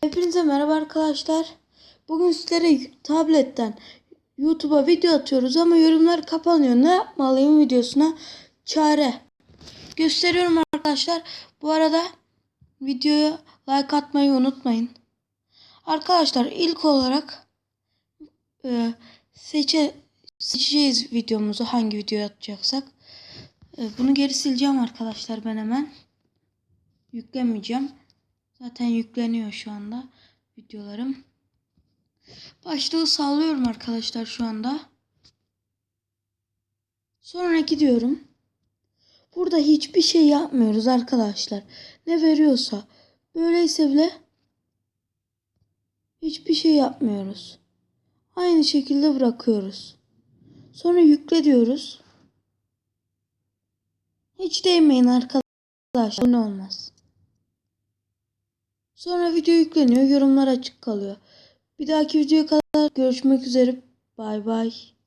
Hepinize merhaba arkadaşlar. Bugün sizlere tabletten YouTube'a video atıyoruz ama yorumlar kapanıyor. Ne yapmalıyım videosuna çare. Gösteriyorum arkadaşlar. Bu arada videoya like atmayı unutmayın. Arkadaşlar ilk olarak e, seçe, seçeceğiz videomuzu hangi videoya atacaksak. E, bunu geri sileceğim arkadaşlar ben hemen. Yüklemeyeceğim. Zaten yükleniyor şu anda videolarım. Başlığı sallıyorum arkadaşlar şu anda. Sonra gidiyorum. Burada hiçbir şey yapmıyoruz arkadaşlar. Ne veriyorsa. Böyleyse bile hiçbir şey yapmıyoruz. Aynı şekilde bırakıyoruz. Sonra yükle diyoruz. Hiç değmeyin arkadaşlar. Ne olmaz. Sonra video yükleniyor. Yorumlar açık kalıyor. Bir dahaki videoya kadar görüşmek üzere. Bay bay.